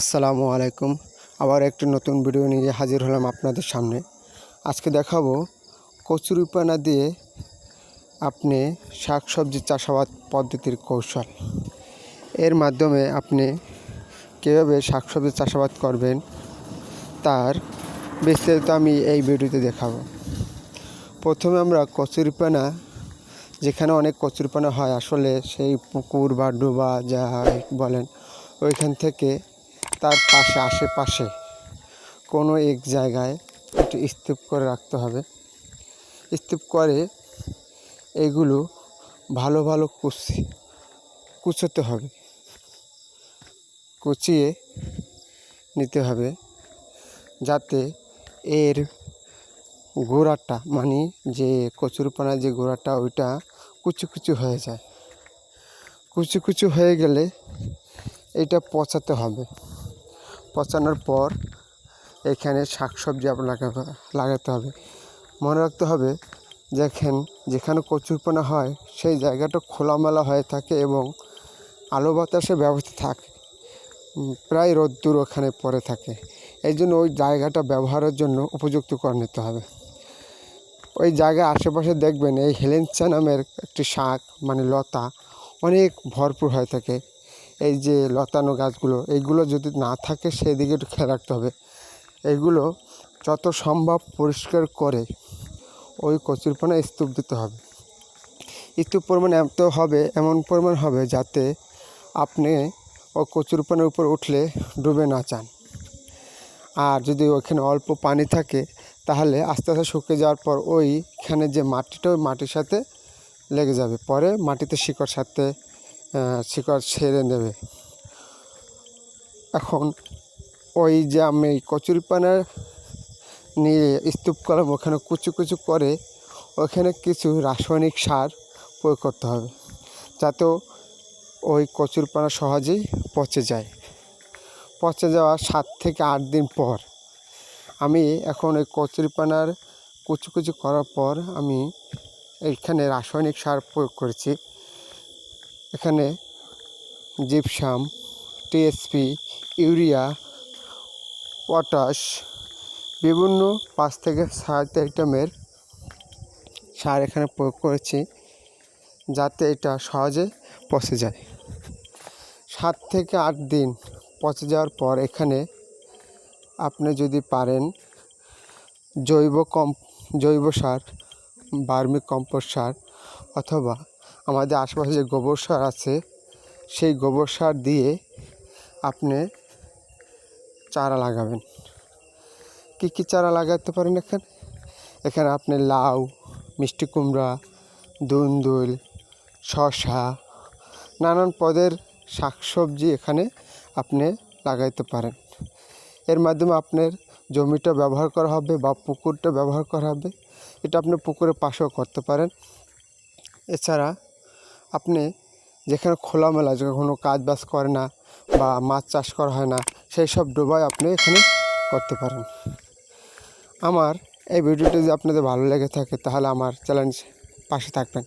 আসসালামু আলাইকুম। আবার একটি নতুন ভিডিও নিয়ে হাজির হলাম আপনাদের সামনে। আজকে দেখাবো কচুরিপানা দিয়ে আপনি শাক শাকসবজি চাষাবাদ পদ্ধতির কৌশল। এর মাধ্যমে আপনি কীভাবে শাক শাকসবজি চাষাবাদ করবেন তার বিস্তারিত আমি এই ভিডিওতে দেখাবো। প্রথমে আমরা কচুরিপানা, যেখানে অনেক কচুরিপানা হয়, আসলে সেই পুকুর বা ডোবা যা বলেন, ওইখান থেকে তার পাশে, আশেপাশে কোনো এক জায়গায় একটু স্তূপ করে রাখতে হবে। স্তূপ করে এগুলো ভালো ভালো কুচি, কুচোতে হবে। কুচিয়ে নিতে হবে যাতে এর গোড়াটা মানে যে কচুরপানার যে গোড়াটা, ওইটা কুচু কুচু হয়ে যায়। কুচু কুচু হয়ে গেলে এটা পচাতে হবে। পচানোর পর এখানে শাক সবজি আপনাকে লাগাতে হবে। মনে রাখতে হবে, দেখেন যেখানে কচুরপানা হয়, সেই জায়গাটা খোলামেলা হয়ে থাকে এবং আলো বাতাসে ব্যবস্থা থাকে। প্রায় রোদ্দুর ওখানে পড়ে থাকে। এই জন্য ওই জায়গাটা ব্যবহারের জন্য উপযুক্ত করে নিতে হবে। ওই জায়গায় আশেপাশে দেখবেন এই হেলেঞ্চা নামের একটি শাক মানে লতা, অনেক ভরপুর হয়ে থাকে। এই যে লতানো গাছগুলো, এইগুলো যদি না থাকে সেদিকে একটু খেয়াল রাখতে হবে। এইগুলো যত সম্ভব পরিষ্কার করে ওই কচুরপানা স্তূপ দিতে হবে। স্তূপ পরিমাণ এত হবে, এমন পরিমাণ হবে যাতে আপনি ওই কচুরপানার উপর উঠলে ডুবে না চান আর যদি ওখানে অল্প পানি থাকে, তাহলে আস্তে আস্তে শুকিয়ে যাওয়ার পর ওইখানে যে মাটিটা, ওই মাটির সাথে লেগে যাবে। পরে মাটিতে শিকড় সাথে শিকড় ছেড়ে নেবে। এখন ওই যে আমি কচুরিপানা নিয়ে স্তূপ করলাম ওখানে কুচু কুচু করে ওখানে কিছু রাসায়নিক সার প্রয়োগ করতে হবে যাতে ওই কচুরপানা সহজেই পচে যায়। পচে যাওয়ার সাত থেকে আট দিন পর আমি এখন ওই কচুরিপানার কুচু কুচু করার পর আমি এইখানে রাসায়নিক সার প্রয়োগ করেছি। এখানে জিপসাম, টিএসপি, ইউরিয়া, পটাশ, বিভিন্ন পাঁচ থেকে সাত আইটেমের সার এখানে প্রয়োগ করেছি যাতে এটা সহজে পচে যায়। সাত থেকে আট দিন পচে যাওয়ার পর এখানে আপনি যদি পারেন জৈব কম, জৈব সার, বার্মি কম্পোস্ট সার অথবা আমাদের আশেপাশে যে গোবর সার আছে, সেই গোবর সার দিয়ে আপনি চারা লাগাবেন। কী কী চারা লাগাতে পারেন এখানে? এখানে আপনি লাউ, মিষ্টি কুমড়া, দুন্দুল, শসা, নানান পদের শাকসবজি এখানে আপনি লাগাইতে পারেন। এর মাধ্যমে আপনার জমিটা ব্যবহার করা হবে বা পুকুরটা ব্যবহার করা হবে, এটা আপনি পুকুরের পাশেও করতে পারেন। এছাড়া আপনি যেখানে খোলামেলা যে কোনো কাজ বাজ করে না বা মাছ চাষ করা হয় না, সেই সব ডোবায় আপনি এখানে করতে পারেন। আমার এই ভিডিওটি যদি আপনাদের ভালো লেগে থাকে, তাহলে আমার চ্যালেঞ্জ পাশে থাকবেন।